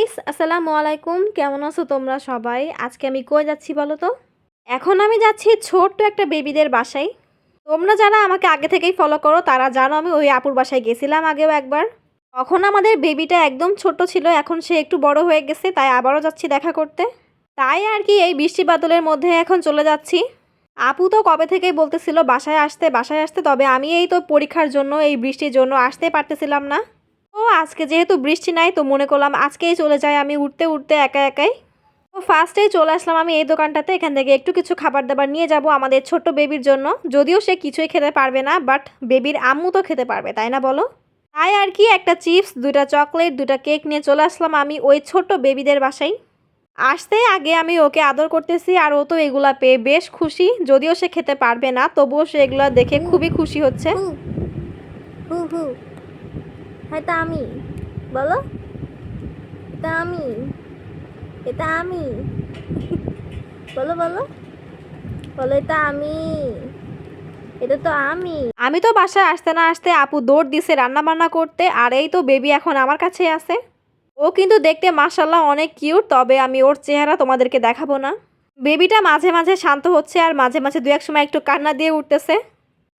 Guys, আসসালামু আলাইকুম। কেমন আছো তোমরা সবাই? আজকে আমি কই যাচ্ছি বলো তো? এখন আমি যাচ্ছি ছোট্ট একটা বেবিদের বাসায়। তোমরা যারা আমাকে আগে থেকেই ফলো করো, তারা জানো আমি ওই আপুর বাসায় গেছিলাম আগেও একবার। তখন আমাদের বেবিটা একদম ছোট ছিল, এখন সে একটু বড় হয়ে গেছে, তাই আবারও যাচ্ছি দেখা করতে। তাই আর কি এই বৃষ্টি বাদলের মধ্যে এখন চলে যাচ্ছি। আপু তো কবে থেকেই বলতেছিল, বাসায় আসতে বাসায় আসতে, তবে আমি এই তো পরীক্ষার জন্য, এই বৃষ্টির জন্য আসতে পারতেছিলাম না। আজকে যেহেতু বৃষ্টি নাই, তো মনে করলাম আজকেই চলে যাই। আমি উঠতে উঠতে একা একাই। তো ফার্স্টেই চলে আসলাম আমি এই দোকানটাতে। এখান থেকে একটু কিছু খাবার দাবার নিয়ে যাব আমাদের ছোট্ট বেবির জন্য। যদিও সে কিছুই খেতে পারবে না বাট বেবির আম্মু তো খেতে পারবে, তাই না বলো? তাই আর কি, একটা চিপস দুটা চকলেট দুটা কেক নিয়ে চলে আসলাম আমি ওই ছোট্ট বেবিদের বাসায়। আসতে আগে আমি ওকে আদর করতেছি আর ও তো এগুলা পেয়ে বেশ খুশি। যদিও সে খেতে পারবে না, তবুও সে এগুলা দেখে খুবই খুশি হচ্ছে। এটা আমি। বলো। এটা আমি। এটা আমি। বলো বলো। বলো এটা আমি। এটা তো আমি। আমি তো বাসায় আসতে না আসতে আপু দৌড় দিছে রান্না বান্না করতে, আর এই তো বেবি এখন আমার কাছে আছে। ও কিন্তু দেখতে মাসাল্লাহ অনেক কিউট, তবে আমি ওর চেহারা তোমাদেরকে দেখাবো না। বেবিটা মাঝে মাঝে শান্ত হচ্ছে আর মাঝে মাঝে দু এক সময় একটু কান্না দিয়ে উঠতেছে।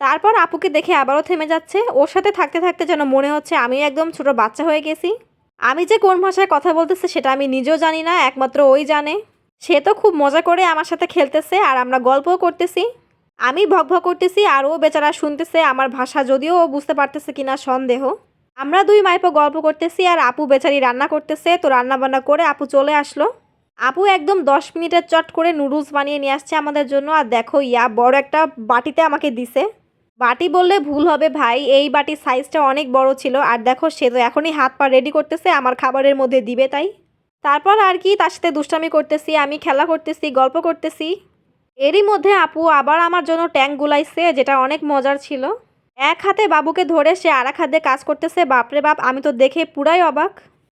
তারপর আপুকে দেখে আবারও থেমে যাচ্ছে। ওর সাথে থাকতে থাকতে যেন মনে হচ্ছে আমি একদম ছোট বাচ্চা হয়ে গেছি। আমি যে কোন ভাষায় কথা বলতেছে সেটা আমি নিজেও জানি না, একমাত্র ওই জানে। সে তো খুব মজা করে আমার সাথে খেলতেছে আর আমরা গল্পও করতেছি। আমি ভক ভক করতেছি আর ও বেচারা শুনতেছে আমার ভাষা, যদিও ও বুঝতে পারতেছে কিনা সন্দেহ। আমরা দুই মাইপো গল্প করতেছি আর আপু বেচারি রান্না করতেছে, তো রান্না বান্না করে আপু চলে আসলো। আপু একদম দশ মিনিটের চট করে নুডলস বানিয়ে নিয়ে আসছে আমাদের জন্য। আর দেখো, ইয়া, বড় একটা বাটিতে আমাকে দিছে। বাটি বললে ভুল হবে ভাই। এই বাটির সাইজটা অনেক বড় ছিল আর দেখো সে তো এখনই হাত পা রেডি করতেছে, আমার খাবারের মধ্যে দিবে তাই। তারপর আর কি তার সাথে দুষ্টামি করতেছি, আমি খেলা করতেছি, গল্প করতেছি। এরই মধ্যে আপু আবার আমার জন্য ট্যাঙ্ক গুলাইছে, যেটা অনেক মজার ছিল। এক হাতে বাবুকে ধরে সে আর এক হাতে কাজ করতেছে, বাপরে বাপ, আমি তো দেখে পুরাই অবাক।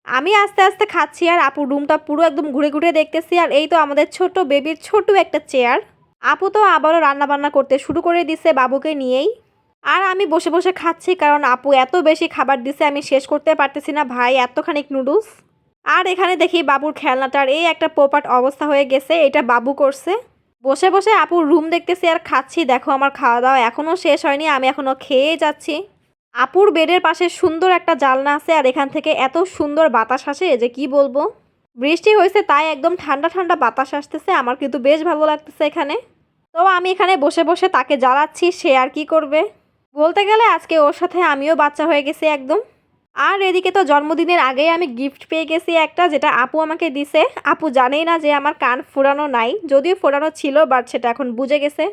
আমি আস্তে আস্তে খাচ্ছি আর আপু রুমটা পুরো একদম ঘুরে ঘুরে দেখতেছি, আর এই তো আমাদের ছোট বেবির ছোট একটা চেয়ার আপু তো আবারও রান্না বান্না করতে শুরু করে দিছে বাবুকে নিয়েই। আর আমি বসে বসে খাচ্ছি কারণ আপু এত বেশি খাবার দিছে আমি শেষ করতে পারতেছি না ভাই, এতখানিক নুডলস। আর এখানে দেখি বাবুর খেলনাটার এই একটা পোপাট অবস্থা হয়ে গেছে, এটা বাবু করছে। বসে বসে আপুর রুম দেখতেছি আর খাচ্ছি, দেখো আমার খাওয়া দাওয়া এখনও শেষ হয়নি, আমি এখনও খেয়ে যাচ্ছি। আপুর বেডের পাশে সুন্দর একটা জালনা আছে আর এখান থেকে এত সুন্দর বাতাস আসে যে কি বলব। বৃষ্টি হয়েছে তাই একদম ঠান্ডা ঠান্ডা বাতাস আসতেছে, আমার কিন্তু বেশ ভালো লাগতেছে এখানে। তো আমি এখানে বসে বসে তাকে জ্বালাচ্ছি, সে আর কি করবে? বলতে গেলে আজকে ওর সাথে আমিও বাচ্চা হয়ে গেছি একদম। আর এদিকে তো জন্মদিনের আগেই আমি গিফট পেয়ে গেছি একটা, যেটা আপু আমাকে দিছে। আপু জানেই না যে আমার কান ফোরানো নাই, যদিও ফোরানো ছিল বাট সেটা এখন বুঝে গেছে।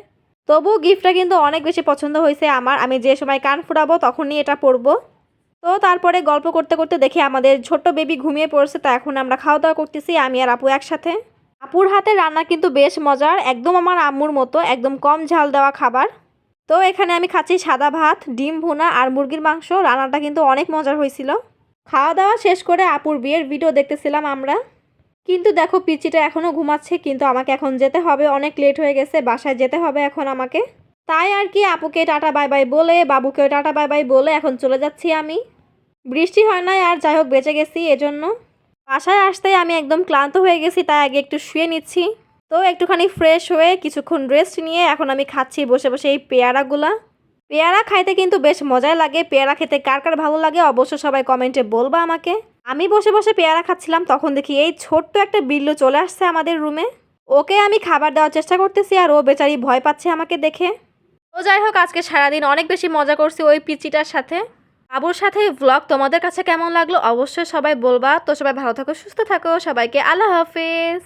তবুও গিফটটা কিন্তু অনেক বেশি পছন্দ হয়েছে আমার। আমি যে সময় কান ফুরাবো তখনই এটা পরবো। তো তারপরে গল্প করতে করতে দেখি আমাদের ছোট্ট বেবি ঘুমিয়ে পড়ছে, তা এখন আমরা খাওয়া দাওয়া করতেছি, আমি আর আপু একসাথে। আপুর হাতে রান্না কিন্তু বেশ মজার, একদম আমার আম্মুর মতো, একদম কম ঝাল দেওয়া খাবার। তো এখানে আমি খাচ্ছি সাদা ভাত, ডিম ভুনা আর মুরগির মাংস। রান্নাটা কিন্তু অনেক মজার হয়েছিল। খাওয়া দাওয়া শেষ করে আপুর বিয়ের ভিডিও দেখতেছিলাম আমরা। কিন্তু দেখো, পিচিটা এখনও ঘুমাচ্ছে, কিন্তু আমাকে এখন যেতে হবে। অনেক লেট হয়ে গেছে, বাসায় যেতে হবে এখন আমাকে। তাই আর কি আপুকে টাটা বাই বাই বলে, বাবুকেও টাটা বাই বাই বলে এখন চলে যাচ্ছি আমি। বৃষ্টি হয় নাই আর যাই হোক, বেঁচে গেছি এজন্য। বাসায় আসতেই আমি একদম ক্লান্ত হয়ে গেছি, তাই আগে একটু শুয়ে নিচ্ছি। তো একটুখানি ফ্রেশ হয়ে কিছুক্ষণ রেস্ট নিয়ে এখন আমি খাচ্ছি বসে বসে এই পেয়ারাগুলা। পেয়ারা খাইতে কিন্তু বেশ মজাই লাগে। পেয়ারা খেতে কার কার ভালো লাগে অবশ্য সবাই কমেন্টে বলবা আমাকে। আমি বসে বসে পেয়ারা খাচ্ছিলাম, তখন দেখি এই ছোট্ট একটা বিল্লু চলে আসছে আমাদের রুমে ওকে আমি খাবার দেওয়ার চেষ্টা করতেছি আর ও বেচারি ভয় পাচ্ছে আমাকে দেখে। তো যাই হোক, আজকে সারাদিন অনেক বেশি মজা করছি ওই পিচিটার সাথে। বাবুর সাথে ব্লগ তোমাদের কাছে কেমন লাগল? অবশ্যই সবাই বলবা। তো সবাই ভালো থাকো, সুস্থ থাকো। সবাইকে আল্লাহ হাফেজ।